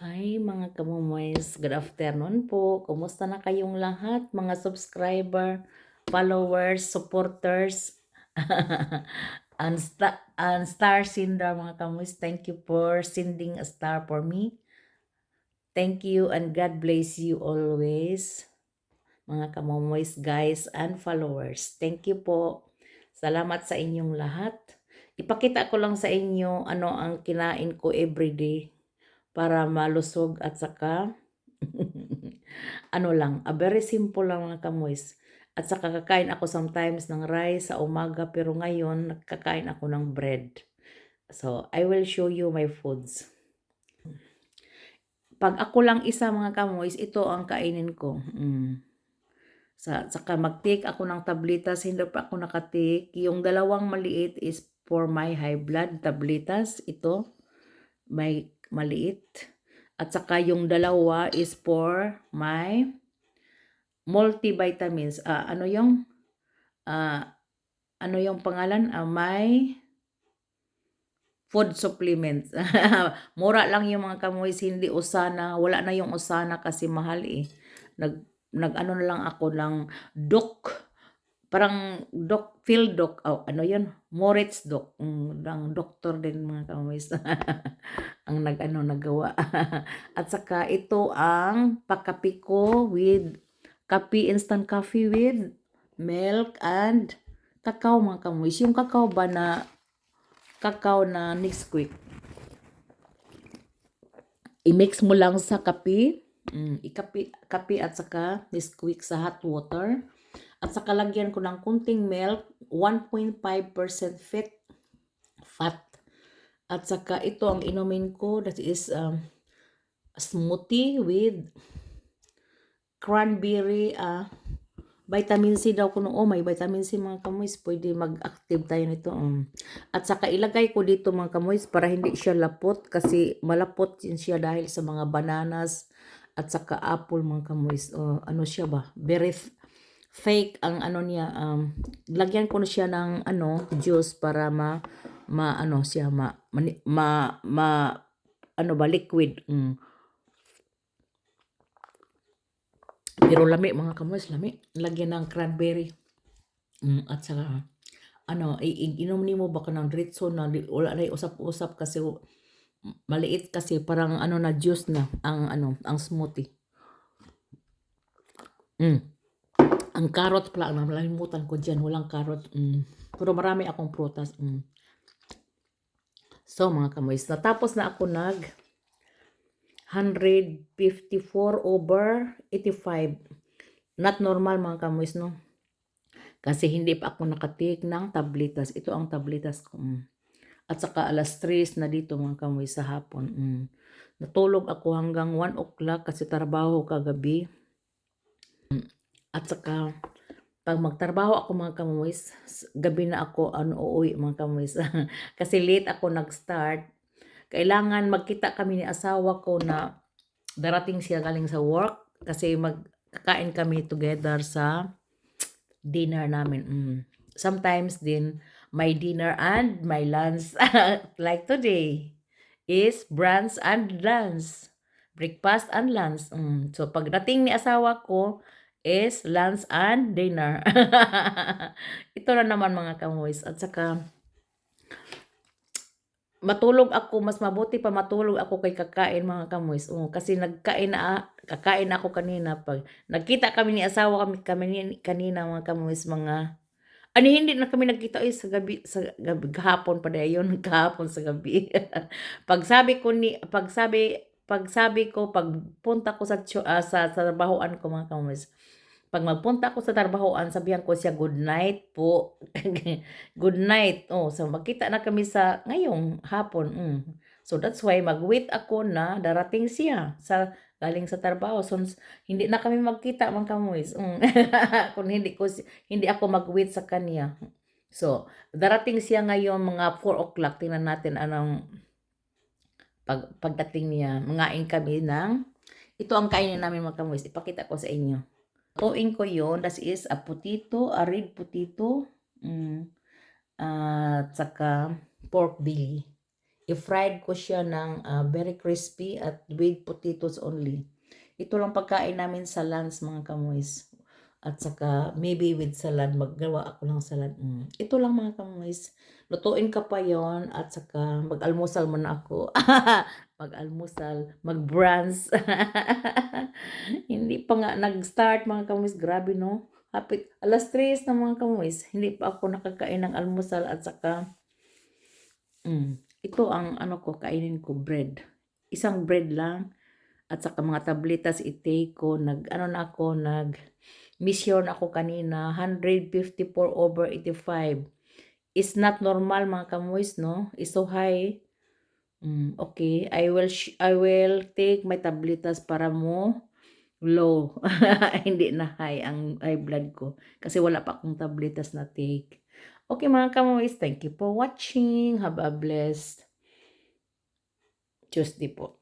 Hi mga kamumoys, good afternoon po. Kumusta na kayong lahat mga subscriber, followers, supporters, and, sta- and star sender mga kamumoys. Thank you for sending a star for me. Thank you and God bless you always. Mga kamumoys guys and followers. Thank you po. Salamat sa inyong lahat. Ipakita ko lang sa inyo ano ang kinain ko everyday para malusog at saka ano lang, a very simple lang mga kamoys. At saka kakain ako sometimes ng rice sa umaga pero ngayon nagkakain ako ng bread. So, I will show you my foods. Pag ako lang isa mga kamoys, ito ang kainin ko. Mm. Sa, saka mag-take ako ng tablitas, hindi pa ako nakatake. Yung dalawang maliit is for my high blood tablitas. Ito, may maliit. At saka yung dalawa is for my multivitamins. Ah, ano yung ah, ano yung pangalan? Ah, my food supplements. Mura lang yung mga kamoys, hindi usana. Wala na yung usana kasi mahal eh. Nag, nag ano na lang ako ng doc. Parang doc, field doc. Oh, ano yun? Moritz doc. Mm, ng doktor din mga kamoys. ang nag ano nagawa. At saka ito ang pakapi ko with kape instant coffee with milk and cacao mga kamoys. Yung cacao ba na cacao na Nesquik. I-mix mo lang sa kape. Mm, ikapi, kape at saka Nesquik sa hot water. At saka lagyan ko ng kunting milk, 1.5% fat. Fat. At saka ito ang inumin ko, that is um, smoothie with cranberry, uh, vitamin C daw ko oh may vitamin C mga kamoys, pwede mag-active tayo nito. Um. At saka ilagay ko dito mga kamoys para hindi siya lapot kasi malapot din siya dahil sa mga bananas at saka apple mga kamoys. Oh, ano siya ba? Very fake ang ano niya um lagyan ko na siya ng ano juice para ma ma ano siya ma mani- ma, ma ano ba liquid mm. pero lami mga kamoys lami lagyan ng cranberry mm, at saka ano i- i- inom nimo ba ka ng diretso na wala na usap-usap kasi maliit kasi parang ano na juice na ang ano ang smoothie mm. Ang carrot pala, nalimutan ko dyan, walang carrot. Mm. Pero marami akong prutas. Mm. So mga kamoys, natapos na ako nag 154 over 85. Not normal mga kamoys, no? Kasi hindi pa ako nakatik ng tablitas. Ito ang tablitas ko. Mm. At saka alas 3 na dito mga kamoys sa hapon. Mm. Natulog ako hanggang 1 o'clock kasi trabaho kagabi. Mm. At saka pag magtrabaho ako mga kamoys, gabi na ako ano uuwi mga kamoys. kasi late ako nag-start kailangan magkita kami ni asawa ko na darating siya galing sa work kasi magkakain kami together sa dinner namin. Mm. Sometimes din my dinner and my lunch like today is brunch and lunch. Breakfast and lunch. Mm. So pagdating ni asawa ko is lunch and dinner. Ito na naman mga kamoys. At saka matulog ako, mas mabuti pa matulog ako kay kakain mga kamoys. Oh, kasi nagkain na kakain ako kanina pag nagkita kami ni asawa kami kami ni, kanina mga kamoys mga ano hindi na kami nagkita ay sa gabi sa gabi kahapon pa dayon kahapon sa gabi. pag sabi ko ni pag sabi pag sabi ko pagpunta ko sa uh, sa, sa trabahoan ko mga kamoys pag magpunta ako sa trabahoan, sabihan ko siya, good night po. good night. Oh, so magkita na kami sa ngayong hapon. Mm. So that's why mag-wait ako na darating siya sa galing sa trabaho. So hindi na kami magkita mga kamoys. Mm. Kung hindi ko hindi ako mag-wait sa kanya. So, darating siya ngayon mga 4 o'clock. Tingnan natin anong pag, pagdating niya. Mangain kami ng ito ang kainin namin mga kamoys. Ipakita ko sa inyo. Tuin ko yon That is a potato, a red potato, mm, at saka pork belly. i-fried ko siya ng ah, very crispy at with potatoes only. Ito lang pagkain namin sa lunch mga kamoys. At saka maybe with salad, maggawa ako ng salad. Mm. Ito lang mga kamoys. Lutuin ka pa yon at saka mag-almusal muna ako. mag-almusal, mag-brunch. Hindi pa nga nag-start mga kamoys. Grabe no? Hapit, alas 3 na mga kamoys. Hindi pa ako nakakain ng almusal at saka mm, ito ang ano ko, kainin ko, bread. Isang bread lang at saka mga tabletas i-take ko. Nag, ano na ako, nag mission ako kanina, 154 over 85. Is not normal mga kamoys, no? Is so high. Mm, okay, I will I will take my tabletas para mo low. Hindi na high ang high blood ko kasi wala pa akong tabletas na take. Okay mga kamoys, thank you for watching. Have a blessed Tuesday po.